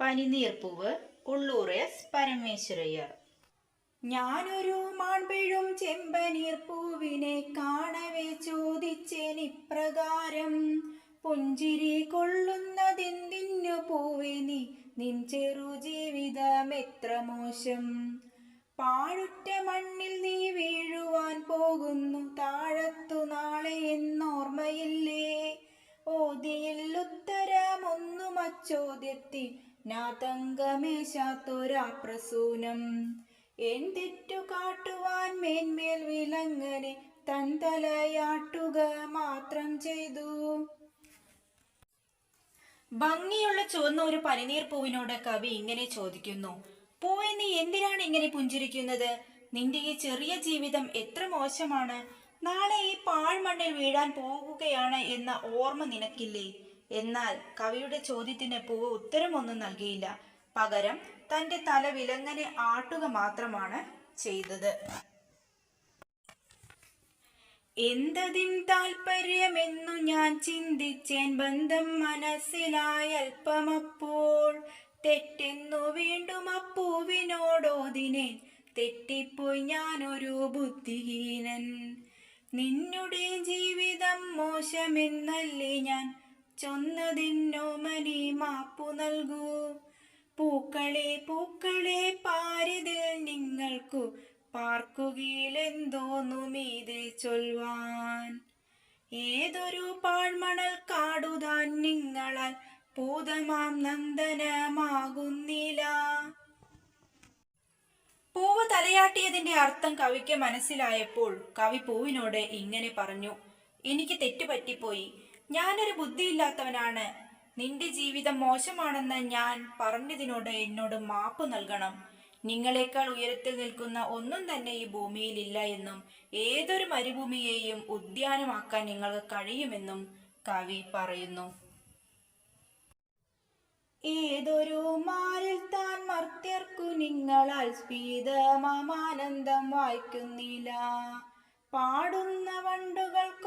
പനിനീർപ്പൂവ് Ulloor S Parameswara Iyer. ഞാനൊരു മാൺപിഴും ചെമ്പനീർ പൂവിനെ കാണവേ ചോദിച്ചേനിപ്രകാരം പുഞ്ചിരി കൊള്ളുന്നതെന്തിന്നു പൂവിനി നിൻ ചെറു ജീവിതം എത്ര മോശം. പാഴുറ്റ മണ്ണിൽ നീ വീഴുവാൻ പോകുന്നു. താഴത്തു നാളെ എന്നോർമ്മയില്ലേ? ഓതിയിൽ ഉത്തരമൊന്നും അച്ചോദ്യത്തിൽ നാതങ്കമേശാത്തൊരാ പ്രസൂനം. എന്തിറ്റു കാട്ടുവാൻ മേന്മേൽ വിലങ്ങനെ തൻ തലയാട്ടുക മാത്രം ചെയ്തു. ഭംഗിയുള്ള ചുവന്ന ഒരു പനിനീർ പൂവിനോട് കവി ഇങ്ങനെ ചോദിക്കുന്നു പൂവെ നീ എന്തിനാണ് ഇങ്ങനെ പുഞ്ചിരിക്കുന്നത്? നിന്റെ ഈ ചെറിയ ജീവിതം എത്ര മോശമാണ്. നാളെ ഈ പാഴ്മണ്ണിൽ വീഴാൻ പോകുകയാണ് എന്ന ഓർമ്മ നിനക്കില്ലേ? എന്നാൽ കവിയുടെ ചോദ്യത്തിന് പൂവ് ഉത്തരമൊന്നും നൽകിയില്ല. പകരം തന്റെ തല വിലങ്ങനെ ആട്ടുക മാത്രമാണ് ചെയ്തത്. എന്തതിൻ താൽപര്യമെന്നു ഞാൻ ചിന്തിച്ചേൻ ബന്ധം മനസ്സിലായി അല്പമപ്പോൾ. തെറ്റെന്നു വീണ്ടും അപ്പൂവിനോടോതിനേൻ തെറ്റിപ്പോയി ഞാനൊരു ബുദ്ധിഹീനൻ. നിന്നുടെ ജീവിതം മോശമെന്നല്ലേ ഞാൻ ചൊന്നതിന്നോ മനി മാപ്പു നൽകൂ. പൂക്കളെ പൂക്കളെ പാരിതിൽ നിങ്ങൾക്കു പാർക്കുകയിലെന്തോന്നുമീതെ ചൊൽവാൻ. ഏതൊരു പാഴ്മണൽ കാടുതാൻ നിങ്ങളാൽ പൂതമാം നന്ദനമാകുന്നില്ല പൂവ് തലയാട്ടിയതിന്റെ അർത്ഥം കവിക്ക് മനസ്സിലായപ്പോൾ കവി പൂവിനോട് ഇങ്ങനെ പറഞ്ഞു എനിക്ക് തെറ്റുപറ്റിപ്പോയി. ഞാനൊരു ബുദ്ധിയില്ലാത്തവനാണ്. നിന്റെ ജീവിതം മോശമാണെന്ന് ഞാൻ പറഞ്ഞതിനോട് എന്നോട് മാപ്പ് നൽകണം. നിങ്ങളെക്കാൾ ഉയരത്തിൽ നിൽക്കുന്ന ഒന്നും തന്നെ ഈ ഭൂമിയിലില്ല എന്നും ഏതൊരു മരുഭൂമിയെയും ഉദ്യാനമാക്കാൻ നിങ്ങൾക്ക് കഴിയുമെന്നും കവി പറയുന്നു. ഏതൊരു മാരിൽ താൻ മർത്യർക്കു നിങ്ങളാൽ സ്പീതമാനന്ദം വായിക്കുന്നില്ല. പാടുന്ന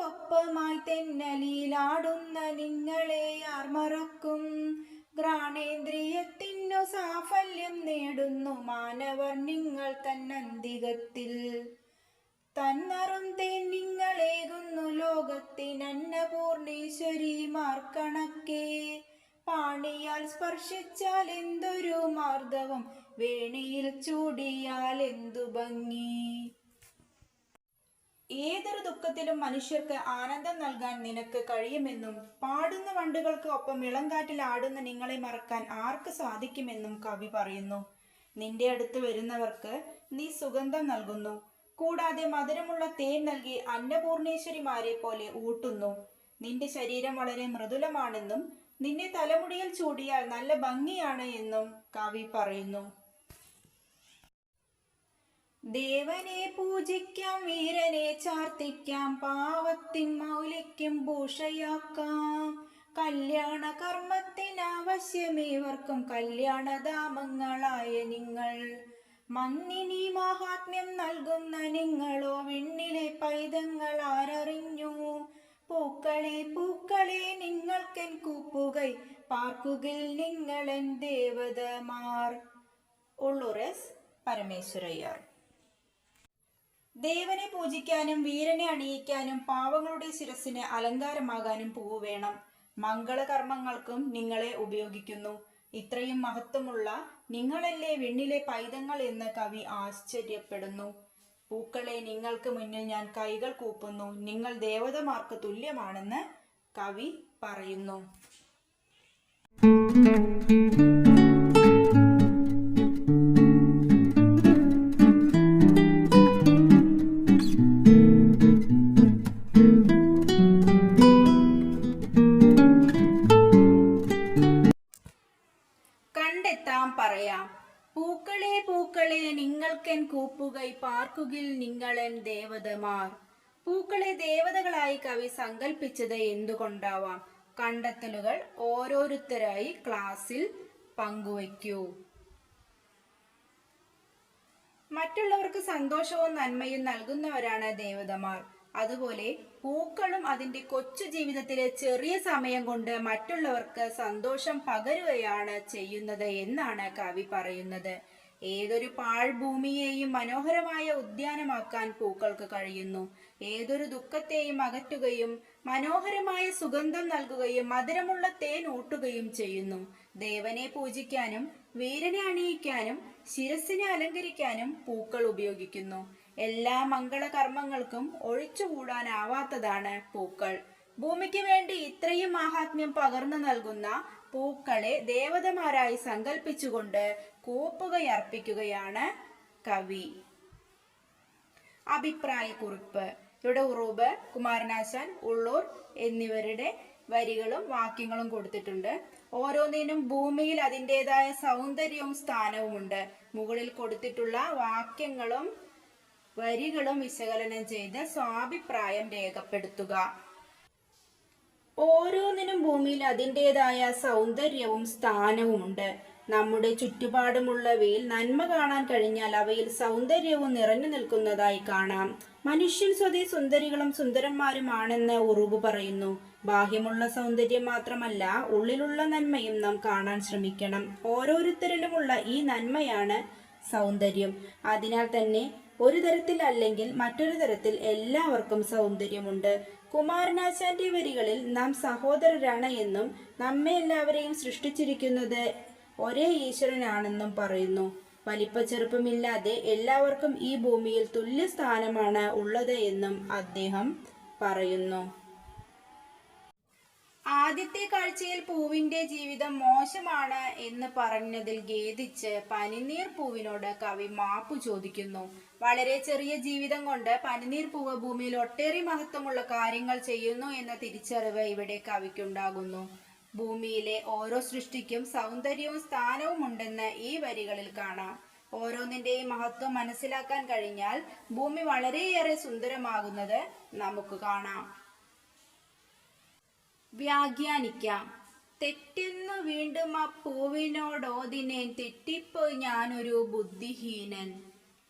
വണ്ടുകൾക്കൊപ്പമായി തെന്നലിയിലാടുന്ന നിങ്ങളെ ആർ മറക്കും. ഘ്രാണേന്ദ്രിയത്തിനു സാഫല്യം നേടുന്നു മാനവർ നിങ്ങൾ തന്നന്തികത്തിൽ. തന്നറും തേൻ നിങ്ങളേകുന്നു ലോകത്തിനന്നപൂർണീശ്വരി മാർക്കണക്കേ. പാണിയാൽ സ്പർശിച്ചാൽ എന്തൊരു മാർദ്ദവം വേണിയിൽ ചൂടിയാൽ എന്തു ഭംഗി. ഏതൊരു ദുഃഖത്തിലും മനുഷ്യർക്ക് ആനന്ദം നൽകാൻ നിനക്ക് കഴിയുമെന്നും പാടുന്ന വണ്ടുകൾക്ക് ഒപ്പം ഇളങ്കാറ്റിൽ ആടുന്ന നിങ്ങളെ മറക്കാൻ ആർക്ക് സാധിക്കുമെന്നും കവി പറയുന്നു. നിന്റെ അടുത്ത് വരുന്നവർക്ക് നീ സുഗന്ധം നൽകുന്നു. കൂടാതെ മധുരമുള്ള തേൻ നൽകി അന്നപൂർണേശ്വരിമാരെ പോലെ ഊട്ടുന്നു. നിന്റെ ശരീരം വളരെ മൃദുലമാണെന്നും നിന്നെ തലമുടിയിൽ ചൂടിയാൽ നല്ല ഭംഗിയാണ് എന്നും കവി പറയുന്നു. ദേവനെ പൂജിക്കാം വീരനെ ചാർത്തിക്കാം പാവത്തിൻ മൗലിക്കും ഭൂഷയാക്കാം. കല്യാണ കർമ്മത്തിനാവശ്യമേവർക്കും കല്യാണധാമങ്ങളായ നിങ്ങൾ. മന്നിനി മഹാത്മ്യം നൽകുന്ന നിങ്ങളോ വിണ്ണിലെ പൈതങ്ങൾ ആരറിഞ്ഞു? പൂക്കളെ പൂക്കളെ നിങ്ങൾക്കെൻ കൂപ്പുകൈ. പാർക്കുകിൽ നിങ്ങളെൻ ദേവതമാർ. ഉള്ളുറസ് പരമേശ്വരയ്യർ. ദേവനെ പൂജിക്കാനും വീരനെ അണിയിക്കാനും പാവങ്ങളുടെ ശിരസിന് അലങ്കാരമാകാനും പൂവ് വേണം. മംഗളകർമ്മങ്ങൾക്കും നിങ്ങളെ ഉപയോഗിക്കുന്നു. ഇത്രയും മഹത്വമുള്ള നിങ്ങളല്ലേ വെണ്ണിലെ പൈതങ്ങൾ എന്ന് കവി ആശ്ചര്യപ്പെടുന്നു. പൂക്കളെ നിങ്ങൾക്ക് മുന്നിൽ ഞാൻ കൈകൾ കൂപ്പുന്നു. നിങ്ങൾ ദേവതമാർക്ക് തുല്യമാണെന്ന് കവി പറയുന്നു. നിങ്ങൾക്കെൻ കൂപ്പുകൈ പാർക്കുകിൽ നിങ്ങളൻ ദേവതമാർ. പൂക്കളെ ദേവതകളായി കവി സങ്കല്പിച്ചത് എന്തുകൊണ്ടാവാം? കണ്ടെത്തലുകൾ ഓരോരുത്തരായി ക്ലാസ്സിൽ പങ്കുവയ്ക്കൂ. മറ്റുള്ളവർക്ക് സന്തോഷവും നന്മയും നൽകുന്നവരാണ് ദേവതമാർ. അതുപോലെ പൂക്കളും അതിന്റെ കൊച്ചു ജീവിതത്തിലെ ചെറിയ സമയം കൊണ്ട് മറ്റുള്ളവർക്ക് സന്തോഷം പകരുകയാണ് ചെയ്യുന്നത് എന്നാണ് കവി പറയുന്നത്. ഏതൊരു പാഴ്ഭൂമിയെയും മനോഹരമായ ഉദ്യാനമാക്കാൻ പൂക്കൾക്ക് കഴിയുന്നു. ഏതൊരു ദുഃഖത്തെയും അകറ്റുകയും മനോഹരമായ സുഗന്ധം നൽകുകയും മധുരമുള്ള തേൻ ഊട്ടുകയും ചെയ്യുന്നു. ദേവനെ പൂജിക്കാനും വീരനെ അണിയിക്കാനും ശിരസിനെ അലങ്കരിക്കാനും പൂക്കൾ ഉപയോഗിക്കുന്നു. എല്ലാ മംഗളകർമ്മങ്ങൾക്കും ഒഴിച്ചുകൂടാനാവാത്തതാണ് പൂക്കൾ. ഭൂമിക്ക് വേണ്ടി ഇത്രയും മാഹാത്മ്യം പകർന്നു നൽകുന്ന പൂക്കളെ ദേവതമാരായി സങ്കല്പിച്ചുകൊണ്ട് കൂപ്പുകയർപ്പിക്കുകയാണ് കവി. അഭിപ്രായ കുറിപ്പ് ഇവിടെ ഉറൂബ് കുമാരനാശാൻ ഉള്ളൂർ എന്നിവരുടെ വരികളും വാക്യങ്ങളും കൊടുത്തിട്ടുണ്ട്. ഓരോന്നിനും ഭൂമിയിൽ അതിന്റെതായ സൗന്ദര്യവും സ്ഥാനവുമുണ്ട്. മുകളിൽ കൊടുത്തിട്ടുള്ള വാക്യങ്ങളും വരികളും വിശകലനം ചെയ്ത് സ്വാഭിപ്രായം രേഖപ്പെടുത്തുക. ഓരോന്നിനും ഭൂമിയിൽ അതിന്റെതായ സൗന്ദര്യവും സ്ഥാനവുമുണ്ട്. നമ്മുടെ ചുറ്റുപാടുമുള്ളവയിൽ നന്മ കാണാൻ കഴിഞ്ഞാൽ അവയിൽ സൗന്ദര്യവും നിറഞ്ഞു നിൽക്കുന്നതായി കാണാം. മനുഷ്യൻ സ്വതേ സുന്ദരികളും സുന്ദരന്മാരുമാണെന്ന് ഉറുബ് പറയുന്നു. ബാഹ്യമുള്ള സൗന്ദര്യം മാത്രമല്ല ഉള്ളിലുള്ള നന്മയും നാം കാണാൻ ശ്രമിക്കണം. ഓരോരുത്തരിലുമുള്ള ഈ നന്മയാണ് സൗന്ദര്യം. അതിനാൽ തന്നെ ഒരു തരത്തിൽ അല്ലെങ്കിൽ മറ്റൊരു തരത്തിൽ എല്ലാവർക്കും സൗന്ദര്യമുണ്ട്. കുമാരനാശാന്റെ വരികളിൽ നാം സഹോദരരാണ് എന്നും നമ്മെ എല്ലാവരെയും സൃഷ്ടിച്ചിരിക്കുന്നത് ഒരേ ഈശ്വരനാണെന്നും പറയുന്നു. വലിപ്പ ചെറുപ്പമില്ലാതെ എല്ലാവർക്കും ഈ ഭൂമിയിൽ തുല്യ സ്ഥാനമാണ് ഉള്ളത് എന്നും അദ്ദേഹം പറയുന്നു. ആദ്യത്തെ കാഴ്ചയിൽ പൂവിന്റെ ജീവിതം മോശമാണ് എന്ന് പറഞ്ഞതിൽ ഖേദിച്ച് പനിനീർ പൂവിനോട് കവി മാപ്പു ചോദിക്കുന്നു. വളരെ ചെറിയ ജീവിതം കൊണ്ട് പനിനീർ പൂവ് ഭൂമിയിൽ ഒട്ടേറെ മഹത്വമുള്ള കാര്യങ്ങൾ ചെയ്യുന്നു എന്ന തിരിച്ചറിവ് ഇവിടെ കവിക്കുണ്ടാകുന്നു. ഭൂമിയിലെ ഓരോ സൃഷ്ടിക്കും സൗന്ദര്യവും സ്ഥാനവും ഉണ്ടെന്ന് ഈ വരികളിൽ കാണാം. ഓരോന്നിന്റെയും മഹത്വം മനസ്സിലാക്കാൻ കഴിഞ്ഞാൽ ഭൂമി വളരെയേറെ സുന്ദരമാകുന്നത് നമുക്ക് കാണാം. വ്യാഖ്യാനിക്കാം. തെറ്റെന്നു വീണ്ടും ആ പൂവിനോടോതിനെ തെറ്റിപ്പോയി ഞാനൊരു ബുദ്ധിഹീനൻ.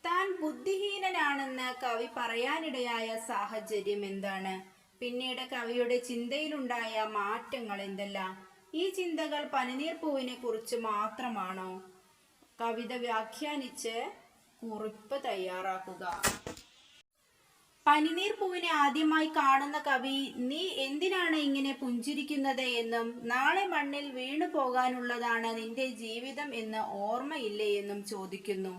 താൻ ബുദ്ധിഹീനനാണെന്ന് കവി പറയാനിടയായ സാഹചര്യം എന്താണ്? പിന്നീട് കവിയുടെ ചിന്തയിലുണ്ടായ മാറ്റങ്ങൾ എന്തെല്ലാം? ഈ ചിന്തകൾ പനിനീർ പൂവിനെ കുറിച്ച് മാത്രമാണോ? കവിത വ്യാഖ്യാനിച്ച് കുറിപ്പ് തയ്യാറാക്കുക. പനിനീർ പൂവിനെ ആദ്യമായി കാണുന്ന കവി നീ എന്തിനാണ് ഇങ്ങനെ പുഞ്ചിരിക്കുന്നത് എന്നും നാളെ മണ്ണിൽ വീണു പോകാനുള്ളതാണ് നിന്റെ ജീവിതം എന്ന് ഓർമ്മയില്ലേ എന്നും ചോദിക്കുന്നു.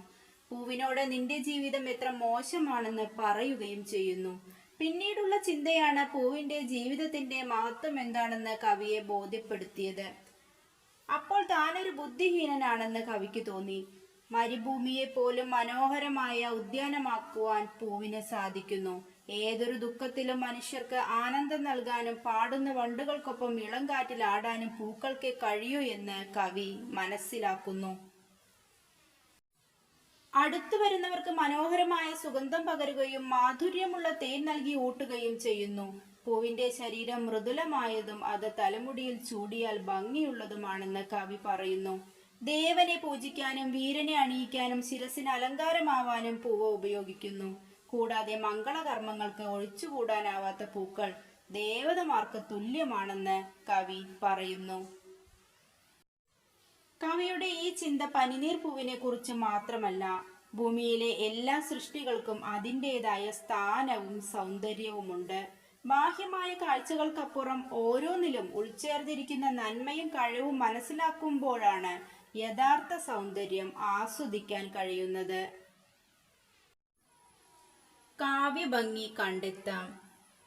പൂവിനോട് നിന്റെ ജീവിതം എത്ര മോശമാണെന്ന് പറയുകയും ചെയ്യുന്നു. പിന്നീടുള്ള ചിന്തയാണ് പൂവിന്റെ ജീവിതത്തിന്റെ മഹത്വം എന്താണെന്ന് കവിയെ ബോധ്യപ്പെടുത്തിയത്. അപ്പോൾ താനൊരു ബുദ്ധിഹീനനാണെന്ന് കവിക്ക് തോന്നി. മരുഭൂമിയെ പോലും മനോഹരമായ ഉദ്യാനമാക്കുവാൻ പൂവിന് സാധിക്കുന്നു. ഏതൊരു ദുഃഖത്തിലും മനുഷ്യർക്ക് ആനന്ദം നൽകാനും പാടുന്ന വണ്ടുകൾക്കൊപ്പം ഇളം കാറ്റിൽ ആടാനും പൂക്കൾക്ക് കഴിയൂ എന്ന് കവി മനസ്സിലാക്കുന്നു. അടുത്തു വരുന്നവർക്ക് മനോഹരമായ സുഗന്ധം പകരുകയും മാധുര്യമുള്ള തേൻ നൽകി ഊട്ടുകയും ചെയ്യുന്നു. പൂവിന്റെ ശരീരം മൃദുലമായതും അത് തലമുടിയിൽ ചൂടിയാൽ ഭംഗിയുള്ളതുമാണെന്ന് കവി പറയുന്നു. ദേവനെ പൂജിക്കാനും വീരനെ അണിയിക്കാനും ശിരസിന് അലങ്കാരമാവാനും പൂവ് ഉപയോഗിക്കുന്നു. കൂടാതെ മംഗളകർമ്മങ്ങൾക്ക് ഒഴിച്ചുകൂടാനാവാത്ത പൂക്കൾ ദേവതമാർക്ക് തുല്യമാണെന്ന് കവി പറയുന്നു. കവിയുടെ ഈ ചിന്ത പനിനീർ പൂവിനെ കുറിച്ച് മാത്രമല്ല ഭൂമിയിലെ എല്ലാ സൃഷ്ടികൾക്കും അതിന്റെതായ സ്ഥാനവും സൗന്ദര്യവുമുണ്ട്. ബാഹ്യമായ കാഴ്ചകൾക്കപ്പുറം ഓരോന്നിലും ഉൾച്ചേർന്നിരിക്കുന്ന നന്മയും കഴിവും മനസ്സിലാക്കുമ്പോഴാണ് യഥാർത്ഥ സൗന്ദര്യം ആസ്വദിക്കാൻ കഴിയുന്നത്. കാവ്യഭംഗി കണ്ടെത്താം.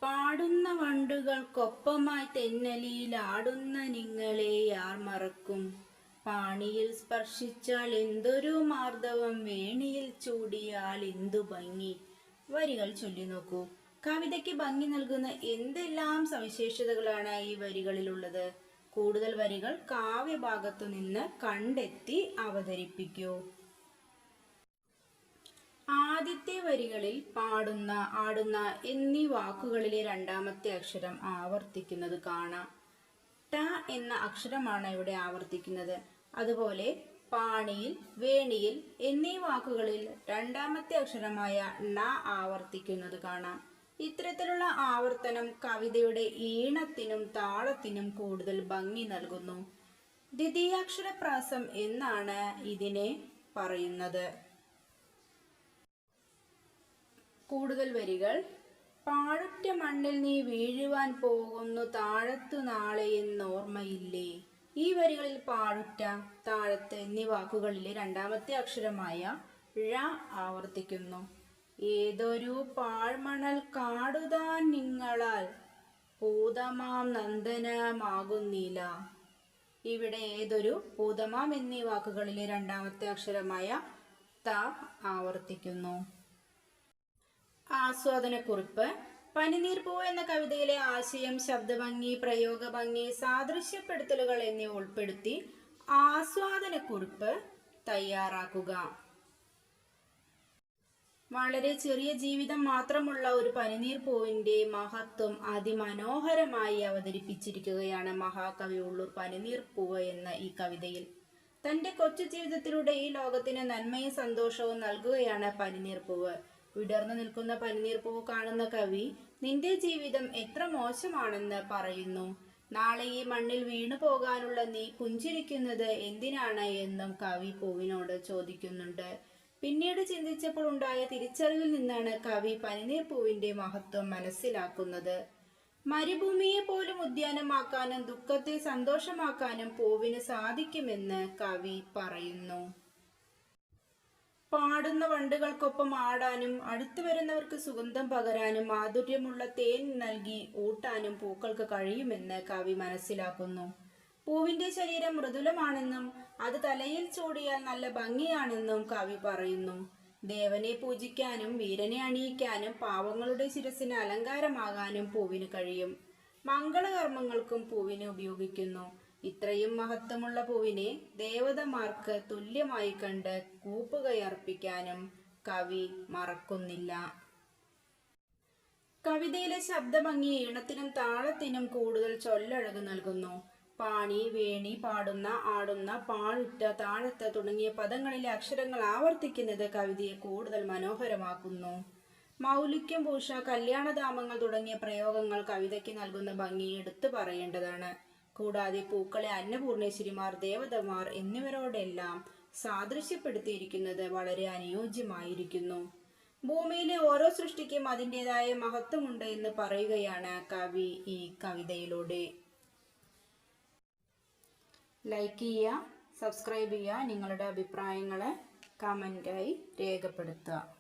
പാടുന്ന വണ്ടുകൾക്കൊപ്പമായി തെന്നലിയിലാടുന്ന നിങ്ങളെ ആർ മറക്കും? പാണിയിൽ സ്പർശിച്ചാൽ എന്തൊരു മാർദ്ദവം വേണിയിൽ ചൂടിയാൽ എന്തു ഭംഗി. വരികൾ ചൊല്ലി നോക്കൂ. കവിതയ്ക്ക് ഭംഗി നൽകുന്ന എന്തെല്ലാം സവിശേഷതകളാണ് ഈ വരികളിലുള്ളത്. കൂടുതൽ വരികൾ കാവ്യഭാഗത്തു നിന്ന് കണ്ടെത്തി അവതരിപ്പിക്കൂ. ആദ്യത്തെ വരികളിൽ പാടുന്ന ആടുന്ന എന്നീ വാക്കുകളിലെ രണ്ടാമത്തെ അക്ഷരം ആവർത്തിക്കുന്നത് കാണാം. ട എന്ന അക്ഷരമാണ് ഇവിടെ ആവർത്തിക്കുന്നത്. അതുപോലെ പാണിയിൽ വേണിയിൽ എന്നീ വാക്കുകളിൽ രണ്ടാമത്തെ അക്ഷരമായ ണ ആവർത്തിക്കുന്നത് കാണാം. ഇത്തരത്തിലുള്ള ആവർത്തനം കവിതയുടെ ഈണത്തിനും താളത്തിനും കൂടുതൽ ഭംഗി നൽകുന്നു. ദ്വിതീയാക്ഷരപ്രാസം എന്നാണ് ഇതിനെ പറയുന്നത്. കൂടുതൽ വരികൾ. പാഴുറ്റ മണ്ണിൽ നീ വീഴുവാൻ പോകുന്നു താഴത്തു നാളെ എന്നോർമ്മയില്ലേ? ഈ വരികളിൽ പാഴുറ്റ താഴത്ത് എന്നീ വാക്കുകളിലെ രണ്ടാമത്തെ അക്ഷരമായ ഴ ആവർത്തിക്കുന്നു. ഏതൊരു പാഴ്മണൽ കാടുതാൻ നിങ്ങളാൽ പൂതമാം നന്ദനമാകുന്നില്ല ഇവിടെ ഏതൊരു പൂതമാം എന്നീ വാക്കുകളിലെ രണ്ടാമത്തെ അക്ഷരമായ ത ആവർത്തിക്കുന്നു. ആസ്വാദനക്കുറിപ്പ് പനിനീർ പൂ എന്ന കവിതയിലെ ആശയം ശബ്ദഭംഗി പ്രയോഗഭംഗി സാദൃശ്യപ്പെടുത്തലുകൾ എന്നിവ ഉൾപ്പെടുത്തി ആസ്വാദനക്കുറിപ്പ് തയ്യാറാക്കുക. വളരെ ചെറിയ ജീവിതം മാത്രമുള്ള ഒരു പനിനീർ പൂവിന്റെ മഹത്വം അതിമനോഹരമായി അവതരിപ്പിച്ചിരിക്കുകയാണ് മഹാകവി ഉള്ളൂർ പനിനീർ പൂവ് എന്ന ഈ കവിതയിൽ. തന്റെ കൊച്ചു ജീവിതത്തിലൂടെ ഈ ലോകത്തിന് നന്മയും സന്തോഷവും നൽകുകയാണ് പനിനീർ പൂവ്. വിടർന്നു നിൽക്കുന്ന പനിനീർ പൂവ് കാണുന്ന കവി നിന്റെ ജീവിതം എത്ര മോശമാണെന്ന് പറയുന്നു. നാളെ ഈ മണ്ണിൽ വീണു പോകാനുള്ള നീ പുഞ്ചിരിക്കുന്നത് എന്തിനാണ് എന്നും കവി പൂവിനോട് ചോദിക്കുന്നുണ്ട്. പിന്നീട് ചിന്തിച്ചപ്പോൾ ഉണ്ടായ തിരിച്ചറിവിൽ നിന്നാണ് കവി പനിനീർ പൂവിന്റെ മഹത്വം മനസ്സിലാക്കുന്നത്. മരുഭൂമിയെ പോലും ഉദ്യാനമാക്കാനും ദുഃഖത്തെ സന്തോഷമാക്കാനും പൂവിന് സാധിക്കുമെന്ന് കവി പറയുന്നു. പാടുന്ന വണ്ടുകൾക്കൊപ്പം ആടാനും അടുത്തു വരുന്നവർക്ക് സുഗന്ധം പകരാനും മാധുര്യമുള്ള തേൻ നൽകി ഊട്ടാനും പൂക്കൾക്ക് കഴിയുമെന്ന് കവി മനസ്സിലാക്കുന്നു. പൂവിന്റെ ശരീരം മൃദുലമാണെന്നും അത് തലയിൽ ചൂടിയാൽ നല്ല ഭംഗിയാണെന്നും കവി പറയുന്നു. ദേവനെ പൂജിക്കാനും വീരനെ അണിയിക്കാനും പാവങ്ങളുടെ ശിരസിന് അലങ്കാരമാകാനും പൂവിന് കഴിയും. മംഗളകർമ്മങ്ങൾക്കും പൂവിനെ ഉപയോഗിക്കുന്നു. ഇത്രയും മഹത്വമുള്ള പൂവിനെ ദേവതമാർക്ക് തുല്യമായി കണ്ട് കൂപ്പുകയർപ്പിക്കാനും കവി മറക്കുന്നില്ല. കവിതയിലെ ശബ്ദഭംഗി ഈണത്തിനും താളത്തിനും കൂടുതൽ ചൊല്ലഴക് നൽകുന്നു. പാണി വേണി പാടുന്ന ആടുന്ന പാഴുറ്റ താഴത്ത് തുടങ്ങിയ പദങ്ങളിലെ അക്ഷരങ്ങൾ ആവർത്തിക്കുന്നത് കവിതയെ കൂടുതൽ മനോഹരമാക്കുന്നു. മൗലിക്യം പൂഷ കല്യാണധാമങ്ങൾ തുടങ്ങിയ പ്രയോഗങ്ങൾ കവിതയ്ക്ക് നൽകുന്ന ഭംഗി എടുത്തു പറയേണ്ടതാണ്. കൂടാതെ പൂക്കളെ അന്നപൂർണേശ്വരിമാർ ദേവതമാർ എന്നിവരോടെല്ലാം സാദൃശ്യപ്പെടുത്തിയിരിക്കുന്നത് വളരെ അനുയോജ്യമായിരിക്കുന്നു. ഭൂമിയിലെ ഓരോ സൃഷ്ടിക്കും അതിന്റെതായ മഹത്വമുണ്ട് എന്ന് പറയുകയാണ് കവി ഈ കവിതയിലൂടെ. ലൈക്ക് ചെയ്യുക സബ്സ്ക്രൈബ് ചെയ്യുക നിങ്ങളുടെ അഭിപ്രായങ്ങളെ കമന്റായി രേഖപ്പെടുത്തുക.